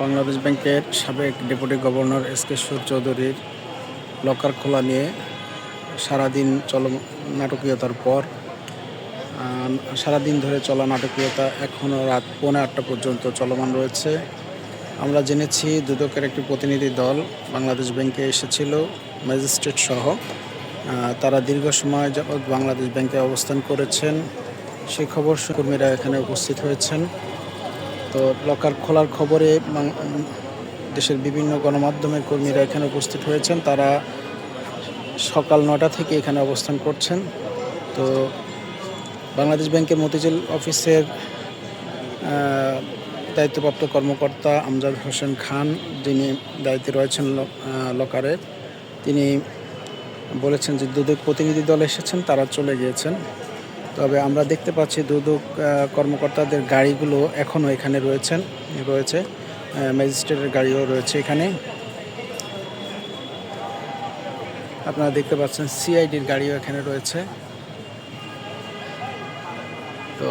বাংলাদেশ ব্যাংকের সাবেক deputy governor S K সুর চৌধুরীর লকার খোলা নিয়ে সারাদিন চল নাটকীয়তার পর সারাদিন ধরে চলা নাটকীয়তা এখনও রাত পৌনে আটটা পর্যন্ত চলমান রয়েছে। আমরা জেনেছি দুদকের একটি প্রতিনিধি দল বাংলাদেশ ব্যাংকে এসেছিল, ম্যাজিস্ট্রেট সহ। তারা দীর্ঘ সময় যাবৎ বাংলাদেশ ব্যাংকে অবস্থান করেছেন। সেই খবর কর্মীরা এখানে উপস্থিত হয়েছেন। তো লকার খোলার খবরে দেশের বিভিন্ন গণমাধ্যমের কর্মীরা এখানে উপস্থিত হয়েছেন। তারা সকাল নটা থেকে এখানে অবস্থান করছেন। তো বাংলাদেশ ব্যাংকের মতিঝিল অফিসের দায়িত্বপ্রাপ্ত কর্মকর্তা আমজাদ হোসেন খান যিনি দায়িত্বে রয়েছেন ল- আহ, লকারের তিনি বলেছেন যে দুদক প্রতিনিধি দল এসেছেন তারা চলে গিয়েছেন। তবে আমরা দেখতে পাচ্ছি দুদক কর্মকর্তাদের গাড়িগুলো এখনও এখানে রয়েছেন, রয়েছে। ম্যাজিস্ট্রেটের গাড়িও রয়েছে এখানে। আপনারা দেখতে পাচ্ছেন সিআইডির গাড়িও এখানে রয়েছে। তো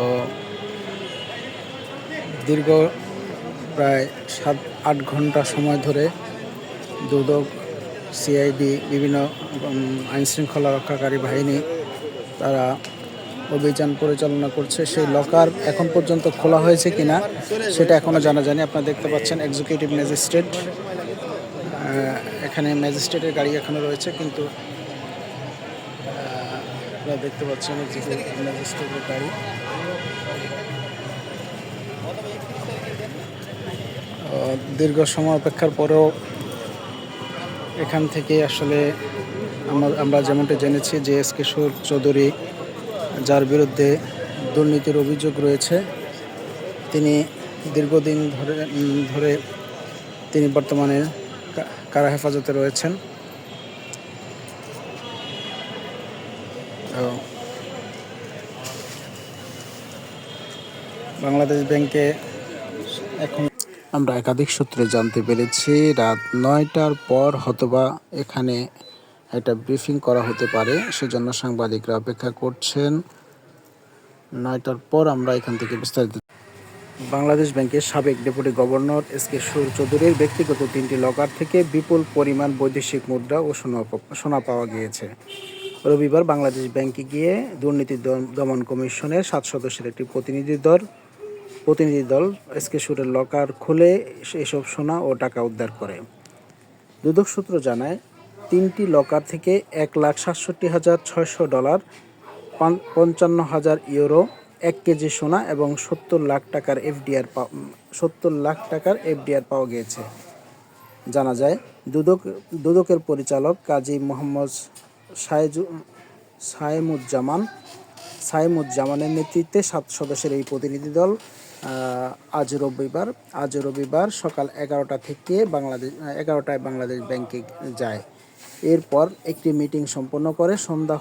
দীর্ঘ প্রায় সাত, আট ঘণ্টা সময় ধরে দুদক, সিআইডি, বিভিন্ন আইনশৃঙ্খলা রক্ষাকারী বাহিনী, তারা অভিযান পরিচালনা করছে, সেই লকার এখন পর্যন্ত খোলা হয়েছে কিনা সেটা এখনও জানা যায়নি আপনারা দেখতে পাচ্ছেন এক্সিকিউটিভ ম্যাজিস্ট্রেট এখানে ম্যাজিস্ট্রেটের গাড়ি এখনও রয়েছে, কিন্তু আপনারা দেখতে পাচ্ছেন এক্সিকিউটিভ ম্যাজিস্ট্রেটের গাড়ি। দীর্ঘ সময় অপেক্ষার পরেও এখান থেকে আসলে আমরা যেমনটা জেনেছি, যে এস কিশোর চৌধুরী যার বিরুদ্ধে দুর্নীতির অভিযোগ রয়েছে, তিনি দীর্ঘদিন ধরে ধরে তিনি বর্তমানে কারা হেফাজতে রয়েছেন। বাংলাদেশ ব্যাংকে এখন আমরা একাধিক সূত্রে জানতে পেরেছি, রাত নয়টার পর হয়তোবা এখানে একটা ব্রিফিং করা হতে পারে। সেজন্য সাংবাদিকরা অপেক্ষা করছেন। নয়টার পর আমরা এখান থেকে বিস্তারিত বাংলাদেশ ব্যাংকের সাবেক ডেপুটি গভর্নর এস কে সুর চৌধুরীর ব্যক্তিগত তিনটি লকার থেকে বিপুল পরিমাণ বৈদেশিক মুদ্রা ও সোনা সোনা পাওয়া গিয়েছে। রবিবার বাংলাদেশ ব্যাংকে গিয়ে দুর্নীতি দম- দমন কমিশনের সাত সদস্যের একটি প্রতিনিধি দল প্রতিনিধি দল এস কে সুরের লকার খুলে এসব সোনা ও টাকা উদ্ধার করে। দুদক সূত্র জানায় তিনটি লকার থেকে এক লাখ সাতষট্টি হাজার ছয়শো ডলার পঞ্চান্ন হাজার ইউরো, এক কেজি সোনা এবং সত্তর লাখ টাকার এফডিআর সত্তর লাখ টাকার এফডিআর পাওয়া গিয়েছে। জানা যায়, দুদক দুদকের পরিচালক কাজী মোহাম্মদ সাইজু সায়েমুজ্জামান সাইমুজ্জামানের নেতৃত্বে সাত সদস্যের এই প্রতিনিধি দল আজ রবিবার আজ রবিবার সকাল এগারোটা থেকে বাংলাদেশ এগারোটায় বাংলাদেশ ব্যাংকে যায়। এরপর একটি মিটিং সম্পন্ন করে সন্ধ্যা